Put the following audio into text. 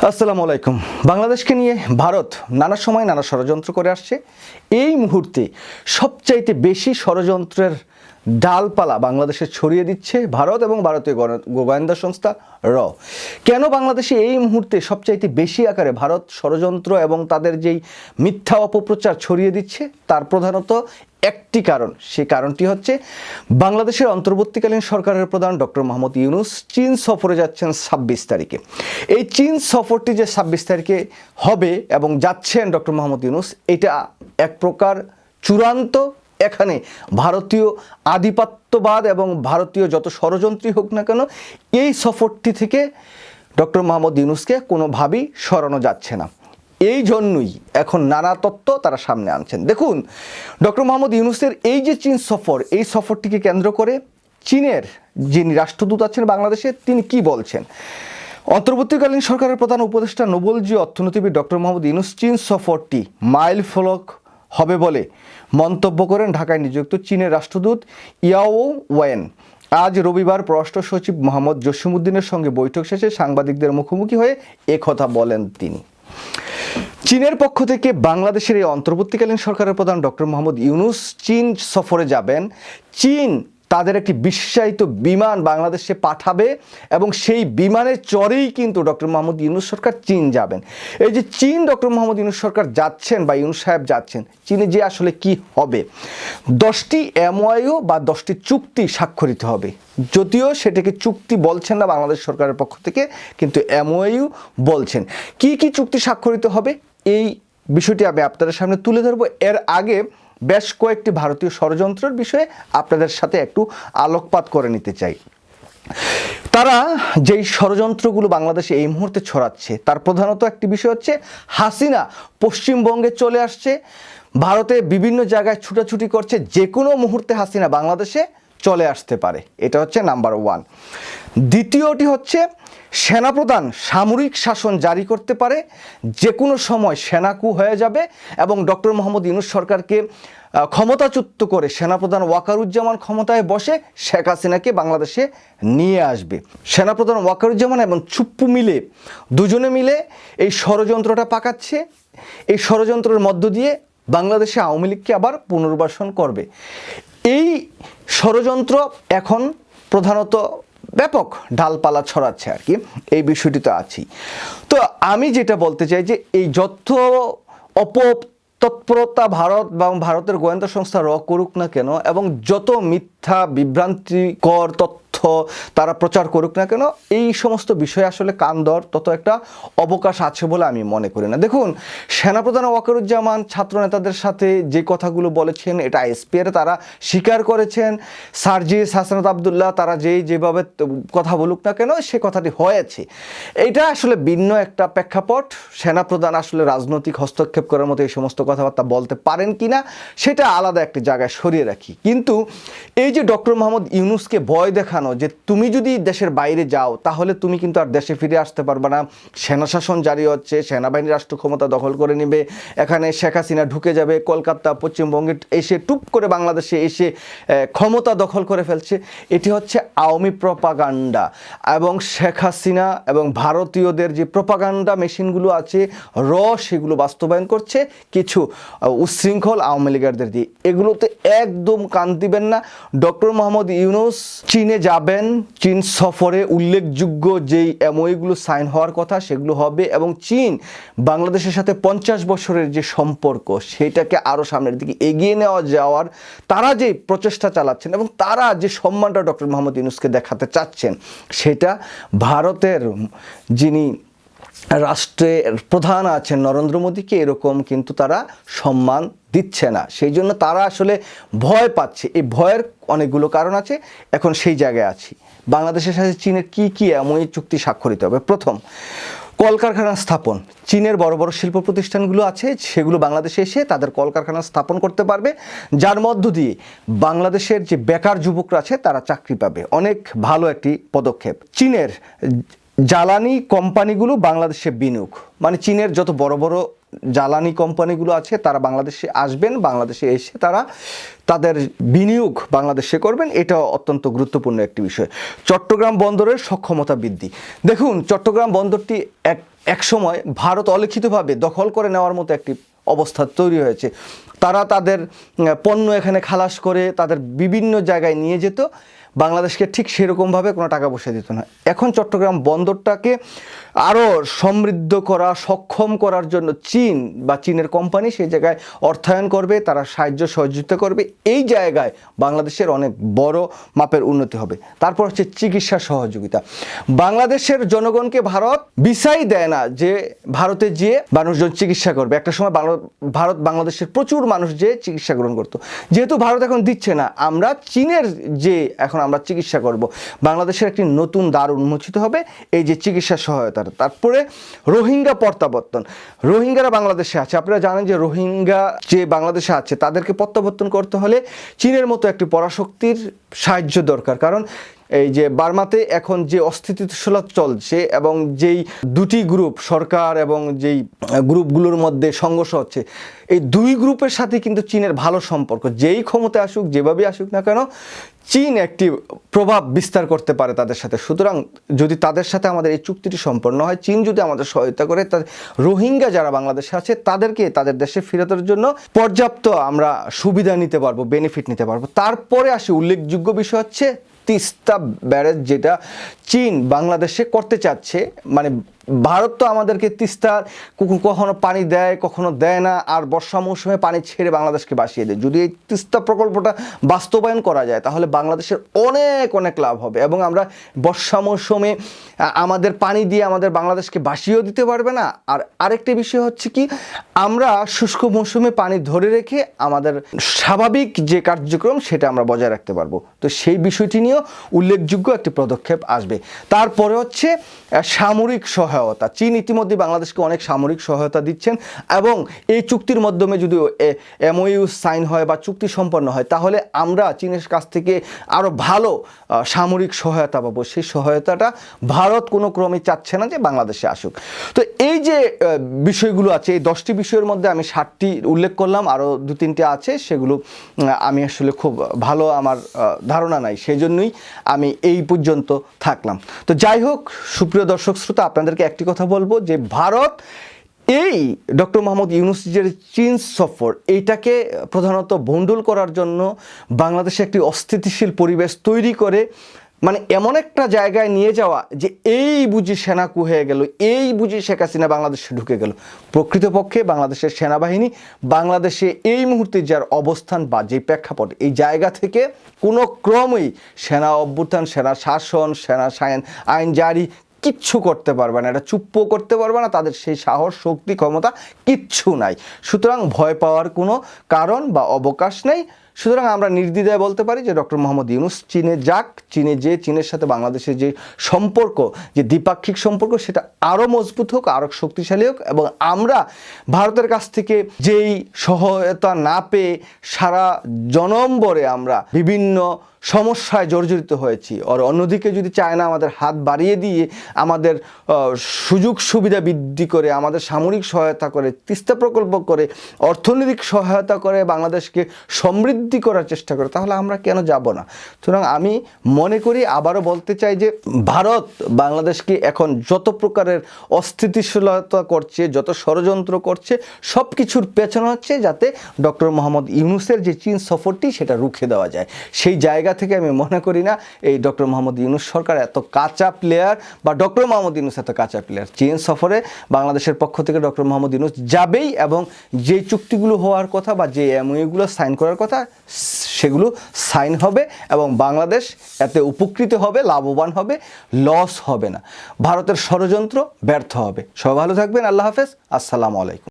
আসসালামু আলাইকুম। বাংলাদেশকে নিয়ে ভারত নানা সময় নানা ষড়যন্ত্র করে আসছে। এই মুহূর্তে সবচাইতে বেশি ষড়যন্ত্রের ডালপালা বাংলাদেশে ছড়িয়ে দিচ্ছে ভারত এবং ভারতীয় গোয়েন্দা সংস্থা র। কেন বাংলাদেশে এই মুহূর্তে সবচাইতে বেশি আকারে ভারত ষড়যন্ত্র এবং তাদের যেই মিথ্যা অপপ্রচার ছড়িয়ে দিচ্ছে, তার প্রধানত একটি কারণ। সেই কারণটি হচ্ছে বাংলাদেশের অন্তর্বর্তীকালীন সরকারের প্রধান ডক্টর মোহাম্মদ ইউনুস চীন সফরে যাচ্ছেন ছাব্বিশ তারিখে। এই চীন সফরটি যে ছাব্বিশ তারিখে হবে এবং যাচ্ছেন ডক্টর মোহাম্মদ ইউনুস, এটা এক প্রকার চূড়ান্ত এখানে ভারতীয় আধিপত্যবাদ এবং ভারতীয় যত ষড়যন্ত্রী হোক না কেন, এই সফরটি থেকে ডক্টর মোহাম্মদ ইউনুসকে কোনোভাবেই সরানো যাচ্ছে না। এই জন্যই এখন নানা তত্ত্ব তারা সামনে আনছেন। দেখুন, ডক্টর মোহাম্মদ ইউনুসের এই যে চীন সফর, এই সফরটিকে কেন্দ্র করে চীনের যিনি রাষ্ট্রদূত আছেন বাংলাদেশে, তিনি কি বলছেন? অন্তর্বর্তীকালীন সরকারের প্রধান উপদেষ্টা নোবেলজি অর্থনীতিবিদ ডক্টর মোহাম্মদ ইউনুস চীন সফরটি মাইল ফলক হবে বলে মন্তব্য করেন ঢাকায় নিযুক্ত চীনের রাষ্ট্রদূত ইয়াও ওয়েন আজ রবিবার পররাষ্ট্র সচিব মোহাম্মদ জসিমুদ্দিনের সঙ্গে বৈঠক শেষে সাংবাদিকদের মুখোমুখি হয়ে একথা বলেন তিনি। চীনের পক্ষ থেকে বাংলাদেশের এই অন্তর্বর্তীকালীন সরকারের প্রধান ডক্টর মোহাম্মদ ইউনুস চীন সফরে যাবেন। চীন তাদের একটি বিশ্বায়িত বিমান বাংলাদেশে পাঠাবে এবং সেই বিমানের চরেই কিন্তু ডক্টর মোহাম্মদ ইউনুস সরকার চীন যাবেন। এই যে চীন ডক্টর মোহাম্মদ ইউনুস সরকার যাচ্ছেন বা ইউনুস সাহেব যাচ্ছেন, চীনে যে আসলে কি হবে? দশটি এমওআইও বা দশটি চুক্তি স্বাক্ষরিত হবে। যদিও সেটাকে চুক্তি বলছেন না বাংলাদেশ সরকারের পক্ষ থেকে, কিন্তু এমওইউ বলছেন। কি কি চুক্তি স্বাক্ষরিত হবে? এই বিষয়টি আমি আপনাদের সামনে তুলে ধরবো। এর আগে বেশ কয়েকটি ভারতীয় ষড়যন্ত্রের বিষয়ে আপনাদের সাথে একটু আলোকপাত করে নিতে চাই। তারা যেই ষড়যন্ত্রগুলো বাংলাদেশে এই মুহূর্তে ছড়াচ্ছে, তার প্রধানত একটি বিষয় হচ্ছে হাসিনা পশ্চিমবঙ্গে চলে আসছে, ভারতে বিভিন্ন জায়গায় ছুটাছুটি করছে যে কোনো মুহূর্তে হাসিনা বাংলাদেশে চলে আসতে পারে। এটা হচ্ছে নাম্বার ওয়ান দ্বিতীয়টি হচ্ছে সেনাপ্রধান সামরিক শাসন জারি করতে পারে যে কোনো সময় সেনাকু হয়ে যাবে এবং ডক্টর মোহাম্মদ ইউনুস সরকারকে ক্ষমতাচ্যুত করে সেনাপ্রধান ওয়াকারুজ্জামান ক্ষমতায় বসে শেখ হাসিনাকে বাংলাদেশে নিয়ে আসবে। সেনাপ্রধান ওয়াকারুজ্জামান এবং চুপ্পু মিলে, দুজনে মিলে এই ষড়যন্ত্রটা পাকাচ্ছে। এই ষড়যন্ত্রের মধ্য দিয়ে বাংলাদেশে আওয়ামী লীগকে আবার পুনর্বাসন করবে। এই ষড়যন্ত্র এখন প্রধানত ব্যাপক ডালপালা ছড়াচ্ছে আর কি, এই বিষয়টি তো আছেই তো আমি যেটা বলতে চাই যে এই যত অপ তৎপরতা ভারত এবং ভারতের গোয়েন্দা সংস্থা র করুক না কেন, এবং যত মিথ্যা বিভ্রান্তিকর তথ্য তারা প্রচার করুক না কেন, এই সমস্ত বিষয়ে আসলে কান দেওয়ার তত একটা অবকাশ আছে বলে আমি মনে করি না। দেখুন, সেনাপ্রধান ওয়াকারুজ্জামান ছাত্র নেতাদের সাথে যে কথাগুলো বলেছেন, এটা এসপিআর তারা স্বীকার করেছেন। সার্জিস হাসানাত আবদুল্লাহ, তারা যেই যেভাবে কথা বলুক না কেন, সে কথাটি হয়েছে। এটা আসলে ভিন্ন একটা প্রেক্ষাপট। সেনাপ্রধান আসলে রাজনৈতিক হস্তক্ষেপ করার মতো এই সমস্ত কথাবার্তা বলতে পারেন কি না সেটা আলাদা একটি জায়গায় সরিয়ে রাখি। কিন্তু এই যে ডক্টর মোহাম্মদ ইউনুসকে ভয় দেখানো যে তুমি যদি দেশের বাইরে যাও, তাহলে তুমি কিন্তু আর দেশে ফিরে আসতে পারবে না। সেনা শাসন জারি হচ্ছে, সেনাবাহিনী রাষ্ট্র ক্ষমতা দখল করে নেবে। এখানে শেখ হাসিনা ঢুকে যাবে, কলকাতা, পশ্চিমবঙ্গে এসে টুপ করে বাংলাদেশে এসে ক্ষমতা দখল করে ফেলছে। এটি হচ্ছে আওয়ামী প্রপাগান্ডা। এবং শেখ হাসিনা এবং ভারতীয়দের যে প্রপাগান্ডা মেশিনগুলো আছে, র সেগুলো বাস্তবায়ন করছে। কিছু উচ্ছৃঙ্খল আওয়ামী লীগারদের দিয়ে এগুলোতে একদম কান দিবেন না। ডক্টর মোহাম্মদ ইউনুস চীনে যাবেন চীন সফরে উল্লেখযোগ্য যেই এমওইগুলো সাইন হওয়ার কথা, সেগুলো হবে এবং চীন বাংলাদেশের সাথে পঞ্চাশ বছরের যে সম্পর্ক, সেটাকে আরও সামনের দিকে এগিয়ে নেওয়া যাওয়ার তারা যে প্রচেষ্টা চালাচ্ছেন এবং তারা যে সম্মানটা ডক্টর মোহাম্মদ ইউনুসকে দেখাতে চাচ্ছেন, সেটা ভারতের যিনি রাষ্ট্রের প্রধান আছেন নরেন্দ্র মোদীকে এরকম কিন্তু তারা সম্মান দিচ্ছে না। সেই জন্য তারা আসলে ভয় পাচ্ছে। এই ভয়ের অনেকগুলো কারণ আছে। এখন সেই জায়গায় আছি। বাংলাদেশের সাথে চীনের কি কি এমন চুক্তি স্বাক্ষরিত হবে? প্রথম, কলকারখানা স্থাপন। চীনের বড় বড় শিল্প প্রতিষ্ঠানগুলো আছে, সেগুলো বাংলাদেশে এসে তাদের কলকারখানা স্থাপন করতে পারবে। যার মধ্য দিয়ে বাংলাদেশের যে বেকার যুবকরা আছে, তারা চাকরি পাবে। অনেক ভালো একটি পদক্ষেপ। চীনের জ্বালানি কোম্পানিগুলো বাংলাদেশে বিনিয়োগ। মানে চীনের যত বড় বড় জ্বালানি কোম্পানিগুলো আছে, তারা বাংলাদেশে আসবেন, বাংলাদেশে এসে তারা তাদের বিনিয়োগ বাংলাদেশে করবেন এটা অত্যন্ত গুরুত্বপূর্ণ একটি বিষয়। চট্টগ্রাম বন্দরের সক্ষমতা বৃদ্ধি। দেখুন, চট্টগ্রাম বন্দরটি এক একসময় ভারত অলিখিতভাবে দখল করে নেওয়ার মতো একটি অবস্থা তৈরি হয়েছে। তারা তাদের পণ্য এখানে খালাস করে তাদের বিভিন্ন জায়গায় নিয়ে যেত। বাংলাদেশকে ঠিক সেরকমভাবে কোনো টাকা পয়সা দিত না। এখন চট্টগ্রাম বন্দরটাকে আরও সমৃদ্ধ করা, সক্ষম করার জন্য চীন বা চীনের কোম্পানি সেই জায়গায় অর্থায়ন করবে, তারা সাহায্য সহযোগিতা করবে। এই জায়গায় বাংলাদেশের অনেক বড় মাপের উন্নতি হবে। তারপর হচ্ছে চিকিৎসা সহযোগিতা। বাংলাদেশের জনগণকে ভারত বিসাই দেয় না যে ভারতে যেয়ে মানুষজন চিকিৎসা করবে। একটা সময় ভারত বাংলাদেশের প্রচুর মানুষ যে চিকিৎসা গ্রহণ করতো। যেহেতু ভারত এখন দিচ্ছে না, আমরা চীনের যে এখন আমরা চিকিৎসা করব। বাংলাদেশের একটি নতুন দ্বার উন্মোচিত হবে, এই যে চিকিৎসা সহায়তার। তারপরে রোহিঙ্গা প্রত্যাবর্তন। রোহিঙ্গারা বাংলাদেশে আছে। আপনারা জানেন যে রোহিঙ্গা যে বাংলাদেশে আছে, তাদেরকে প্রত্যাবর্তন করতে হলে চীনের মতো একটি পরাশক্তির সাহায্য দরকার। কারণ এই যে বার্মাতে এখন যে অস্থিতিশীলতা চলছে এবং যেই দুটি গ্রুপ, সরকার এবং যেই গ্রুপগুলোর মধ্যে সংঘর্ষ হচ্ছে, এই দুই গ্রুপের সাথে কিন্তু চীনের ভালো সম্পর্ক। যেই ক্ষমতা আসুক যেভাবে আসুক না কেন চীন একটি প্রভাব বিস্তার করতে পারে তাদের সাথে। সুতরাং যদি তাদের সাথে আমাদের এই চুক্তিটি সম্পন্ন হয়, চীন যদি আমাদের সহায়তা করে তাদের রোহিঙ্গা যারা বাংলাদেশে আছে, তাদেরকে তাদের দেশে ফেরতের জন্য পর্যাপ্ত আমরা সুবিধা নিতে পারব বেনিফিট নিতে পারব। তারপরে আসে, উল্লেখযোগ্য বিষয় হচ্ছে তিস্তা ব্যারেজ যেটা চীন বাংলাদেশে করতে চাচ্ছে মানে ভারত তো আমাদেরকে তিস্তার কখ- কখনো পানি দেয়, কখনো দেয় না, আর বর্ষা মৌসুমে পানি ছেড়ে বাংলাদেশকে বাসিয়ে দেয়। যদি এই তিস্তা প্রকল্পটা বাস্তবায়ন করা যায়, তাহলে বাংলাদেশের অনেক অনেক লাভ হবে এবং আমরা বর্ষা মৌসুমে আমাদের পানি দিয়ে আমাদের বাংলাদেশকে বাসিয়েও দিতে পারবে না। আর আরেকটি বিষয় হচ্ছে কি, আমরা শুষ্ক মৌসুমে পানি ধরে রেখে আমাদের স্বাভাবিক যে কার্যক্রম, সেটা আমরা বজায় রাখতে পারব। তো সেই বিষয়টি নিয়েও উল্লেখযোগ্য একটি পদক্ষেপ আসবে। তারপরে হচ্ছে সামরিক সামরিক সহায়তা। চীন ইতিমধ্যে বাংলাদেশকে অনেক সামরিক সহায়তা দিচ্ছেন এবং এই চুক্তির মাধ্যমে যদি এমওইউ সাইন হয় বা চুক্তি সম্পন্ন হয়, তাহলে আমরা চীনের কাছ থেকে আরও ভালো সামরিক সহায়তা পাবো। সেই সহায়তাটা ভারত কোনো ক্রমে চাচ্ছে না যে বাংলাদেশে আসুক। তো এই যে বিষয়গুলো আছে, এই দশটি বিষয়ের মধ্যে আমি ষাটটি উল্লেখ করলাম আরও দু তিনটে আছে, সেগুলো আমি আসলে খুব ভালো আমার ধারণা নাই সেই জন্যই আমি এই পর্যন্ত থাকলাম। তো যাই হোক, সুপ্রিয় দর্শক, শ্রোতা, আপনাদেরকে একটি কথা বলব যে ভারত এই ডক্টর মোহাম্মদ ইউনুসের চীন সফর, এইটাকে প্রধানত ভণ্ডুল করার জন্য বাংলাদেশে একটি অস্থিতিশীল পরিবেশ তৈরি করে মানে এমন একটা জায়গায় নিয়ে যাওয়া যে এই বুঝি সেনা কুহে গেল, এই বুঝি শেখ হাসিনা বাংলাদেশে ঢুকে গেল। প্রকৃতপক্ষে বাংলাদেশের সেনাবাহিনী, বাংলাদেশে এই মুহূর্তে যার অবস্থান বা যে প্রেক্ষাপট, এই জায়গা থেকে কোনো ক্রমেই সেনা অভ্যুত্থান, সেনা শাসন, সেনা আইন জারি কিচ্ছু করতে পারবে না, এটা চুপ্পও করতে পারবে না, তাদের সেই সাহস, শক্তি, ক্ষমতা কিচ্ছু নাই। সুতরাং ভয় পাওয়ার কোনো কারণ বা অবকাশ নেই। সুতরাং আমরা নির্দ্বিধায় বলতে পারি যে ডক্টর মোহাম্মদ ইউনুস চীনে যাক, চীনে যে, চীনের সাথে বাংলাদেশের যে সম্পর্ক, যে দ্বিপাক্ষিক সম্পর্ক, সেটা আরও মজবুত হোক আরও শক্তিশালী হোক এবং আমরা ভারতের কাছ থেকে যেই সহায়তা না পেয়ে সারা জনম্বরে আমরা বিভিন্ন সমস্যায় জর্জরিত হয়েছি। আর অন্যদিকে যদি চায়না আমাদের হাত বাড়িয়ে দিয়ে আমাদের সুযোগ সুবিধা বৃদ্ধি করে, আমাদের সামরিক সহায়তা করে, তিস্তা প্রকল্প করে, অর্থনৈতিক সহায়তা করে বাংলাদেশকে সমৃদ্ধি করার চেষ্টা করে, তাহলে আমরা কেন যাব না? সুতরাং আমি মনে করি, আবারও বলতে চাই যে ভারত বাংলাদেশকে এখন যত প্রকারের অস্থিতিশীলতা করছে, যত ষড়যন্ত্র করছে সব কিছুর পেছনে হচ্ছে যাতে ডক্টর মোহাম্মদ ইউনুসের যে চীন সফরটি সেটা রুখে দেওয়া যায়। সেই জায়গা থেকে আমি মনে করি না, এই ডক্টর মোহাম্মদ ইউনুস সরকার এত কাঁচা প্লেয়ার বা ডক্টর মোহাম্মদ ইউনুস এত কাঁচা প্লেয়ার চীন সফরে বাংলাদেশের পক্ষ থেকে ডক্টর মোহাম্মদ ইউনুস যাবেই এবং যে চুক্তিগুলো হওয়ার কথা বা যে এমওইগুলো সাইন করার কথা, সেগুলো সাইন হবে এবং বাংলাদেশ এতে উপকৃত হবে, লাভবান হবে লস হবে না। ভারতের ষড়যন্ত্র ব্যর্থ হবে। সবাই ভালো থাকবেন, আল্লাহ হাফেজ। আসসালামু আলাইকুম।